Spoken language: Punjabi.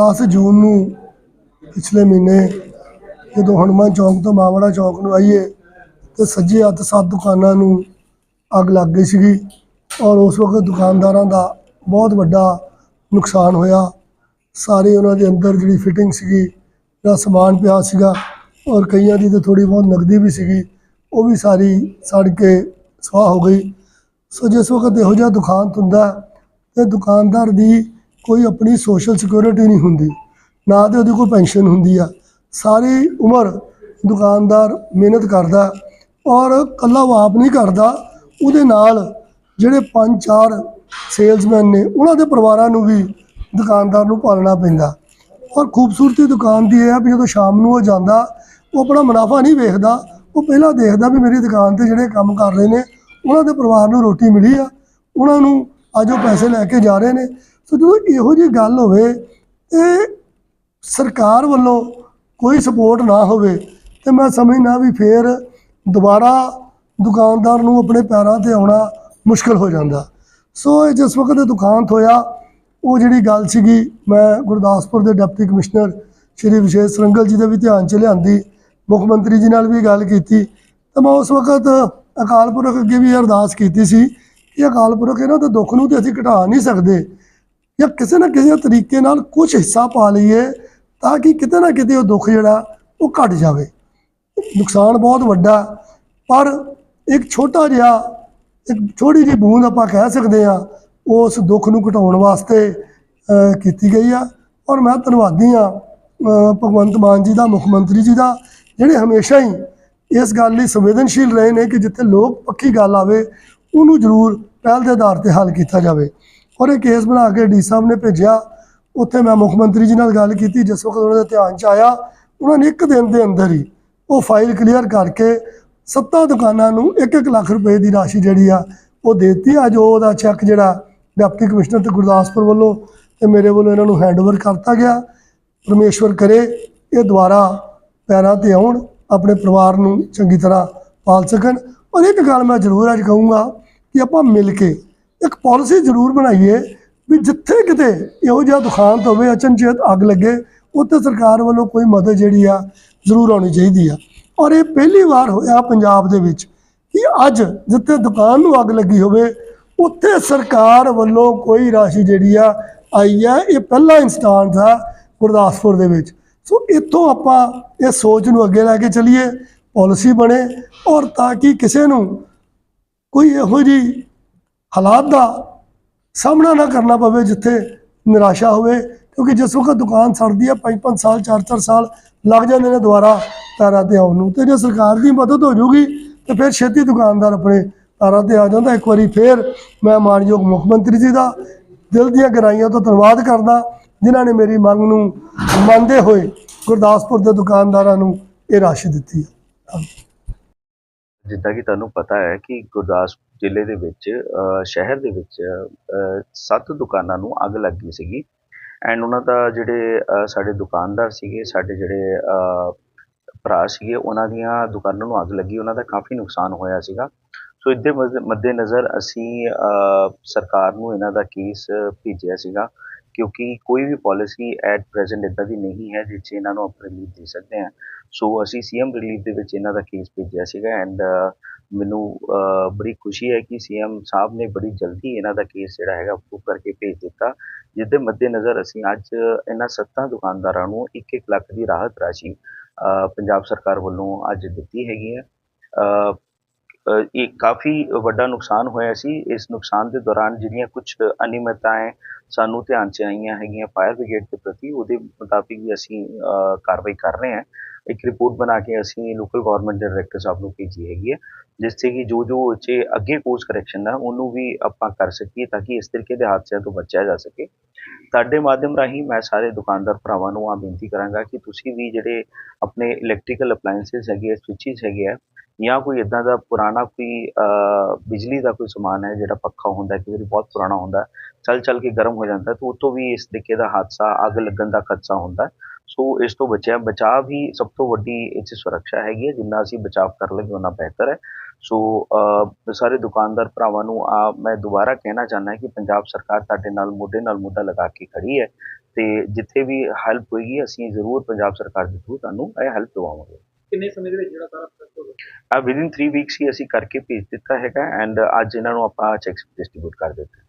10 ਜੂਨ ਨੂੰ ਪਿਛਲੇ ਮਹੀਨੇ ਜਦੋਂ ਹਨੂੰਮਾਨ ਚੌਕ ਤੋਂ ਮਾਵੜਾ ਚੌਕ ਨੂੰ ਆਈਏ ਤੇ ਸੱਜੇ ਹੱਥ ਸੱਤ ਦੁਕਾਨਾਂ ਨੂੰ ਅੱਗ ਲੱਗ ਗਈ ਸੀਗੀ ਔਰ ਉਸ ਵਕਤ ਦੁਕਾਨਦਾਰਾਂ ਦਾ ਬਹੁਤ ਵੱਡਾ ਨੁਕਸਾਨ ਹੋਇਆ। ਸਾਰੇ ਉਹਨਾਂ ਦੇ ਅੰਦਰ ਜਿਹੜੀ ਫਿਟਿੰਗ ਸੀਗੀ ਜਿਹੜਾ ਸਮਾਨ ਪਿਆ ਸੀਗਾ ਔਰ ਕਈਆਂ ਦੀ ਤਾਂ ਥੋੜੀ ਬਹੁਤ ਨਗਦੀ ਵੀ ਸੀਗੀ, ਉਹ ਵੀ ਸਾਰੀ ਸੜ ਕੇ ਸਵਾਹ ਹੋ ਗਈ। ਸੋ ਜਿਸ ਵਕਤ ਇਹੋ ਜਿਹਾ ਦੁਕਾਨ ਹੁੰਦਾ ਤੇ ਦੁਕਾਨਦਾਰ ਦੀ ਕੋਈ ਆਪਣੀ ਸੋਸ਼ਲ ਸਿਕਿਉਰਿਟੀ ਨਹੀਂ ਹੁੰਦੀ, ਨਾ ਤੇ ਉਹਦੀ ਕੋਈ ਪੈਨਸ਼ਨ ਹੁੰਦੀ ਆ। ਸਾਰੀ ਉਮਰ ਦੁਕਾਨਦਾਰ ਮਿਹਨਤ ਕਰਦਾ ਔਰ ਕੱਲਾ ਉਹ ਆਪ ਨਹੀਂ ਕਰਦਾ, ਉਹਦੇ ਨਾਲ ਜਿਹੜੇ ਪੰਜ ਚਾਰ ਸੇਲਸਮੈਨ ਨੇ, ਉਹਨਾਂ ਦੇ ਪਰਿਵਾਰਾਂ ਨੂੰ ਵੀ ਦੁਕਾਨਦਾਰ ਨੂੰ ਪਾਲਣਾ ਪੈਂਦਾ। ਔਰ ਖੂਬਸੂਰਤੀ ਦੁਕਾਨ ਦੀ ਇਹ ਆ ਵੀ ਜਦੋਂ ਸ਼ਾਮ ਨੂੰ ਉਹ ਜਾਂਦਾ, ਉਹ ਆਪਣਾ ਮੁਨਾਫਾ ਨਹੀਂ ਵੇਖਦਾ, ਉਹ ਪਹਿਲਾਂ ਦੇਖਦਾ ਵੀ ਮੇਰੀ ਦੁਕਾਨ ਤੇ ਜਿਹੜੇ ਕੰਮ ਕਰ ਰਹੇ ਨੇ, ਉਹਨਾਂ ਦੇ ਪਰਿਵਾਰ ਨੂੰ ਰੋਟੀ ਮਿਲੀ ਆ, ਉਹਨਾਂ ਨੂੰ ਅੱਜ ਉਹ ਪੈਸੇ ਲੈ ਕੇ ਜਾ ਰਹੇ ਨੇ। ਸੋ ਜਦੋਂ ਇਹੋ ਜਿਹੀ ਗੱਲ ਹੋਵੇ, ਇਹ ਸਰਕਾਰ ਵੱਲੋਂ ਕੋਈ ਸਪੋਰਟ ਨਾ ਹੋਵੇ, ਤੇ ਮੈਂ ਸਮਝਣਾ ਵੀ ਫੇਰ ਦੁਬਾਰਾ ਦੁਕਾਨਦਾਰ ਨੂੰ ਆਪਣੇ ਪੈਰਾਂ ਤੇ ਆਉਣਾ ਮੁਸ਼ਕਲ ਹੋ ਜਾਂਦਾ। ਸੋ ਇਹ ਜਿਸ ਵਕਤ ਇਹ ਦੁਕਾਨ ਹੋਇਆ ਉਹ ਜਿਹੜੀ ਗੱਲ ਸੀਗੀ, ਮੈਂ ਗੁਰਦਾਸਪੁਰ ਦੇ ਡਿਪਟੀ ਕਮਿਸ਼ਨਰ ਸ਼੍ਰੀ ਵਿਸ਼ੇਸ਼ ਸਰੰਗਲ ਜੀ ਦੇ ਵੀ ਧਿਆਨ ਚ ਲਿਆਂਦੀ, ਮੁੱਖ ਮੰਤਰੀ ਜੀ ਨਾਲ ਵੀ ਗੱਲ ਕੀਤੀ, ਤਾਂ ਮੈਂ ਉਸ ਵਕਤ ਅਕਾਲ ਪੁਰਖ ਅੱਗੇ ਵੀ ਅਰਦਾਸ ਕੀਤੀ ਸੀ ਕਿ ਅਕਾਲ ਪੁਰਖ ਇਹਨਾਂ ਦੇ ਦੁੱਖ ਨੂੰ ਤੇ ਅਸੀਂ ਘਟਾ ਨਹੀਂ ਸਕਦੇ। ਜਾਂ ਕਿਸੇ ਨਾ ਕਿਸੇ ਤਰੀਕੇ ਨਾਲ ਕੁਝ ਹਿੱਸਾ ਪਾ ਲਈਏ ਤਾਂ ਕਿ ਕਿਤੇ ਨਾ ਕਿਤੇ ਉਹ ਦੁੱਖ ਜਿਹੜਾ ਉਹ ਘਟ ਜਾਵੇ। ਨੁਕਸਾਨ ਬਹੁਤ ਵੱਡਾ, ਪਰ ਇੱਕ ਛੋਟਾ ਜਿਹਾ, ਇੱਕ ਛੋਟੀ ਜਿਹੀ ਬੂੰਦ ਆਪਾਂ ਕਹਿ ਸਕਦੇ ਆ ਉਸ ਦੁੱਖ ਨੂੰ ਘਟਾਉਣ ਵਾਸਤੇ ਕੀਤੀ ਗਈ ਆ। ਔਰ ਮੈਂ ਧੰਨਵਾਦੀ ਆ ਭਗਵੰਤ ਮਾਨ ਜੀ ਦਾ, ਮੁੱਖ ਮੰਤਰੀ ਜੀ ਦਾ, ਜਿਹੜੇ ਹਮੇਸ਼ਾ ਹੀ ਇਸ ਗੱਲ ਲਈ ਸੰਵੇਦਨਸ਼ੀਲ ਰਹੇ ਨੇ ਕਿ ਜਿੱਥੇ ਲੋਕ ਪੱਕੀ ਗੱਲ ਆਵੇ, ਉਹਨੂੰ ਜ਼ਰੂਰ ਪਹਿਲ ਦੇ ਆਧਾਰ ਤੇ ਹੱਲ ਕੀਤਾ ਜਾਵੇ। ਔਰ ਇਹ ਕੇਸ ਬਣਾ ਕੇ ਡੀ ਸਾਹਿਬ ਨੇ ਭੇਜਿਆ। ਉੱਥੇ ਮੈਂ ਮੁੱਖ ਮੰਤਰੀ ਜੀ ਨਾਲ ਗੱਲ ਕੀਤੀ, ਜਿਸ ਵਕਤ ਉਹਨਾਂ ਦੇ ਧਿਆਨ ਚ ਆਇਆ, ਉਹਨਾਂ ਨੇ ਇੱਕ ਦਿਨ ਦੇ ਅੰਦਰ ਹੀ ਉਹ ਫਾਈਲ ਕਲੀਅਰ ਕਰਕੇ ਸੱਤਾਂ ਦੁਕਾਨਾਂ ਨੂੰ 1-1 ਲੱਖ ਰੁਪਏ ਦੀ ਰਾਸ਼ੀ ਜਿਹੜੀ ਆ, ਉਹ ਦੇ ਦਿੱਤੀ। ਅੱਜ ਉਹਦਾ ਚੈੱਕ ਜਿਹੜਾ ਡਿਪਟੀ ਕਮਿਸ਼ਨਰ ਤੇ ਗੁਰਦਾਸਪੁਰ ਵੱਲੋਂ ਤੇ ਮੇਰੇ ਵੱਲੋਂ ਇਹਨਾਂ ਨੂੰ ਹੈਂਡਓਵਰ ਕਰਤਾ ਗਿਆ। ਪਰਮੇਸ਼ਵਰ ਕਰੇ, ਇਹ ਦੁਬਾਰਾ ਪੈਰਾਂ ਤੇ ਆਉਣ, ਆਪਣੇ ਪਰਿਵਾਰ ਨੂੰ ਚੰਗੀ ਤਰ੍ਹਾਂ ਪਾਲ ਸਕਣ। ਔਰ ਇੱਕ ਗੱਲ ਮੈਂ ਜ਼ਰੂਰ ਅੱਜ ਕਹੂੰਗਾ ਕਿ ਆਪਾਂ ਮਿਲ ਕੇ ਇੱਕ ਪਾਲਿਸੀ ਜ਼ਰੂਰ ਬਣਾਈਏ ਵੀ ਜਿੱਥੇ ਕਿਤੇ ਇਹੋ ਜਿਹਾ ਦੁਕਾਨ ਤੋਂ ਹੋਵੇ, ਅਚਨਚੇਤ ਅੱਗ ਲੱਗੇ, ਉੱਥੇ ਸਰਕਾਰ ਵੱਲੋਂ ਕੋਈ ਮਦਦ ਜਿਹੜੀ ਆ ਜ਼ਰੂਰ ਆਉਣੀ ਚਾਹੀਦੀ ਆ। ਔਰ ਇਹ ਪਹਿਲੀ ਵਾਰ ਹੋਇਆ ਪੰਜਾਬ ਦੇ ਵਿੱਚ ਕਿ ਅੱਜ ਜਿੱਥੇ ਦੁਕਾਨ ਨੂੰ ਅੱਗ ਲੱਗੀ ਹੋਵੇ, ਉੱਥੇ ਸਰਕਾਰ ਵੱਲੋਂ ਕੋਈ ਰਾਸ਼ੀ ਜਿਹੜੀ ਆ ਆਈ ਆ, ਇਹ ਪਹਿਲਾ ਇਨਸਟਾਂਸ ਆ ਗੁਰਦਾਸਪੁਰ ਦੇ ਵਿੱਚ। ਸੋ ਇੱਥੋਂ ਆਪਾਂ ਇਹ ਸੋਚ ਨੂੰ ਅੱਗੇ ਲੈ ਕੇ ਚੱਲੀਏ ਪਾਲਿਸੀ ਬਣੇ ਔਰ ਤਾਂ ਕਿ ਕਿਸੇ ਨੂੰ ਕੋਈ ਇਹੋ ਜਿਹੀ ਹਾਲਾਤ ਦਾ ਸਾਹਮਣਾ ਨਾ ਕਰਨਾ ਪਵੇ ਜਿੱਥੇ ਨਿਰਾਸ਼ਾ ਹੋਵੇ, ਕਿਉਂਕਿ ਜਿਸ ਵਕਤ ਦੁਕਾਨ ਸੜਦੀ ਹੈ 5-5 ਸਾਲ 4-4 ਸਾਲ ਲੱਗ ਜਾਂਦੇ ਨੇ ਦੁਬਾਰਾ ਪੈਰਾਂ ਤੇ ਆਉਣ ਨੂੰ, ਤੇ ਜੇ ਸਰਕਾਰ ਦੀ ਮਦਦ ਹੋ ਜੂਗੀ, ਤੇ ਫਿਰ ਛੇਤੀ ਦੁਕਾਨਦਾਰ ਆਪਣੇ ਪੈਰਾਂ ਤੇ ਆ ਜਾਂਦਾ। ਇੱਕ ਵਾਰੀ ਫਿਰ ਮੈਂ ਮਾਨਯੋਗ ਮੁੱਖ ਮੰਤਰੀ ਜੀ ਦਾ ਦਿਲ ਦੀਆਂ ਗਹਿਰਾਈਆਂ ਤੋਂ ਧੰਨਵਾਦ ਕਰਦਾ, ਜਿਨ੍ਹਾਂ ਨੇ ਮੇਰੀ ਮੰਗ ਨੂੰ ਮੰਨਦੇ ਹੋਏ ਗੁਰਦਾਸਪੁਰ ਦੇ ਦੁਕਾਨਦਾਰਾਂ ਨੂੰ ਇਹ ਰਾਸ਼ੀ ਦਿੱਤੀ। ਹੈ ਜਿੱਦਾਂ ਕਿ ਤੁਹਾਨੂੰ ਪਤਾ ਹੈ ਕਿ ਗੁਰਦਾਸਪੁਰ ਜ਼ਿਲ੍ਹੇ ਦੇ ਵਿੱਚ ਸ਼ਹਿਰ ਦੇ ਵਿੱਚ ਸੱਤ ਦੁਕਾਨਾਂ ਨੂੰ ਅੱਗ ਲੱਗ ਗਈ ਸੀਗੀ। ਐਂਡ ਉਹਨਾਂ ਦਾ ਜਿਹੜੇ ਸਾਡੇ ਦੁਕਾਨਦਾਰ ਸੀਗੇ, ਸਾਡੇ ਜਿਹੜੇ ਭਰਾ ਸੀਗੇ, ਉਹਨਾਂ ਦੀਆਂ ਦੁਕਾਨਾਂ ਨੂੰ ਅੱਗ ਲੱਗੀ। ਉਹਨਾਂ ਦਾ ਕਾਫੀ ਨੁਕਸਾਨ ਹੋਇਆ ਸੀਗਾ। ਸੋ ਇਹਦੇ ਮੱਦੇ- ਮੱਦੇਨਜ਼ਰ ਅਸੀਂ ਸਰਕਾਰ ਨੂੰ ਇਹਨਾਂ ਦਾ ਕੇਸ ਭੇਜਿਆ ਸੀਗਾ ਕਿਉਂਕਿ ਕੋਈ ਵੀ ਪਾਲਿਸੀ ਐਟ ਪ੍ਰੈਜ਼ੈਂਟ ਇਦਾਂ ਦੀ ਨਹੀਂ ਹੈ ਜਿਸ 'ਚ ਇਹਨਾਂ ਨੂੰ ਆਪਾਂ ਰਿਲੀਫ ਦੇ ਸਕਦੇ ਹਾਂ। ਸੋ ਅਸੀਂ ਸੀਐਮ ਰਿਲੀਫ ਦੇ ਵਿੱਚ ਇਹਨਾਂ ਦਾ ਕੇਸ ਭੇਜਿਆ ਸੀਗਾ ਐਂਡ ਮੈਨੂੰ ਬੜੀ ਖੁਸ਼ੀ ਹੈ ਕਿ ਸੀਐਮ ਸਾਹਿਬ ਨੇ ਬੜੀ ਜਲਦੀ ਇਹਨਾਂ ਦਾ ਕੇਸ ਜਿਹੜਾ ਹੈਗਾ ਅਪਰੂਵ ਕਰਕੇ ਭੇਜ ਦਿੱਤਾ, ਜਿਸਦੇ ਮੱਦੇਨਜ਼ਰ ਅਸੀਂ ਅੱਜ ਇਹਨਾਂ ਸੱਤਾਂ ਦੁਕਾਨਦਾਰਾਂ ਨੂੰ 1-1 ਲੱਖ ਦੀ ਰਾਹਤ ਰਾਸ਼ੀ ਪੰਜਾਬ ਸਰਕਾਰ ਵੱਲੋਂ ਅੱਜ ਦਿੱਤੀ ਹੈਗੀ ਹੈ। ਇਹ ਕਾਫੀ ਵੱਡਾ ਨੁਕਸਾਨ ਹੋਇਆ ਸੀ। ਇਸ ਨੁਕਸਾਨ ਦੇ ਦੌਰਾਨ ਜਿਹੜੀਆਂ ਕੁਝ ਅਨਿਯਮਤਾएं ਸਾਨੂੰ ਧਿਆਨ 'ਚ ਆਈਆਂ ਹੈਗੀਆਂ ਫਾਇਰ ਬ੍ਰਿਗੇਡ ਦੇ ਪ੍ਰਤੀ, ਉਹਦੇ ਮੁਤਾਬਿਕ ਵੀ ਅਸੀਂ ਕਾਰਵਾਈ ਕਰ ਰਹੇ ਹਾਂ। ਇੱਕ ਰਿਪੋਰਟ ਬਣਾ ਕੇ ਅਸੀਂ ਲੋਕਲ ਗਵਰਨਮੈਂਟ ਦੇ ਡਾਇਰੈਕਟਰ ਸਾਹਿਬ ਨੂੰ ਭੇਜੀ ਹੈਗੀ ਹੈ, ਜਿਸ ਤੇ ਕਿ ਜੋ ਜੋ 'ਚ ਅੱਗੇ ਕੋਰਸ ਕਰੈਕਸ਼ਨ ਹੈ ਉਹਨੂੰ ਵੀ ਆਪਾਂ ਕਰ ਸਕੀਏ ਤਾਂ ਕਿ ਇਸ ਤਰੀਕੇ ਦੇ ਹਾਦਸਿਆਂ ਤੋਂ ਬਚਿਆ ਜਾ ਸਕੇ। ਤੁਹਾਡੇ ਮਾਧਿਅਮ ਰਾਹੀਂ ਮੈਂ ਸਾਰੇ ਦੁਕਾਨਦਾਰ ਭਰਾਵਾਂ ਨੂੰ ਆ ਬੇਨਤੀ ਕਰਾਂਗਾ ਕਿ ਤੁਸੀਂ ਵੀ ਜਿਹੜੇ ਆਪਣੇ ਇਲੈਕਟ੍ਰੀਕਲ ਅਪਲਾਈਐਂਸਸ ਹੈਗੇ ਆ ਸਵਿਚਸ ਹੈਗੇ ਆ, ਜਾਂ ਕੋਈ ਇਦਾਂ ਦਾ ਪੁਰਾਣਾ ਕੋਈ ਬਿਜਲੀ ਦਾ ਕੋਈ ਸਮਾਨ ਹੈ ਜਿਹੜਾ ਪੱਖਾ ਹੁੰਦਾ ਕਿ ਵਾਰੀ ਬਹੁਤ ਪੁਰਾਣਾ ਹੁੰਦਾ ਚੱਲ ਚੱਲ ਕੇ ਗਰਮ ਹੋ ਜਾਂਦਾ, ਤਾਂ ਉਹ ਤੋਂ ਵੀ ਇਸ ਤਰੀਕੇ ਦਾ ਹਾਦਸਾ, ਅੱਗ ਲੱਗਣ ਦਾ ਖਦਸ਼ਾ ਹੁੰਦਾ। ਸੋ ਇਸ ਤੋਂ ਬਚਿਆ ਬਚਾਅ ਵੀ ਸਭ ਤੋਂ ਵੱਡੀ ਇਹ 'ਚ ਸੁਰੱਖਿਆ ਹੈਗੀ ਹੈ ਜਿੰਨਾ ਅਸੀਂ ਬਚਾਅ ਕਰ ਲਈਏ ਉਨਾ ਬਿਹਤਰ ਹੈ। ਸੋ ਸਾਰੇ ਦੁਕਾਨਦਾਰ ਭਰਾਵਾਂ ਨੂੰ ਆ ਮੈਂ ਦੁਬਾਰਾ ਕਹਿਣਾ ਚਾਹੁੰਦਾ ਕਿ ਪੰਜਾਬ ਸਰਕਾਰ ਤੁਹਾਡੇ ਨਾਲ ਮੋਢੇ ਨਾਲ ਮੋਢਾ ਲਗਾ ਕੇ ਖੜੀ ਹੈ ਤੇ ਜਿੱਥੇ ਵੀ ਹੈਲਪ ਹੋਏਗੀ ਅਸੀਂ ਜ਼ਰੂਰ ਪੰਜਾਬ ਸਰਕਾਰ ਦੇ ਥਰੂ ਤੁਹਾਨੂੰ ਇਹ ਹੈਲਪ ਦਵਾਵਾਂਗੇ। ਕਿੰਨੇ ਸਮੇਂ ਦੇ ਵਿੱਚ ਜਿਹੜਾ ਸਾਰਾ ਪ੍ਰੋਸੈਸ ਆ ਵਿਦਿਨ 3 ਵੀਕਸ ਹੀ ਅਸੀਂ ਕਰਕੇ ਭੇਜ ਦਿੱਤਾ ਹੈਗਾ ਐਂਡ ਅੱਜ ਇਹਨਾਂ ਨੂੰ ਆਪਾਂ ਚੈਕਸ ਡਿਸਟ੍ਰੀਬਿਊਟ ਕਰ ਦਿੱਤੇ।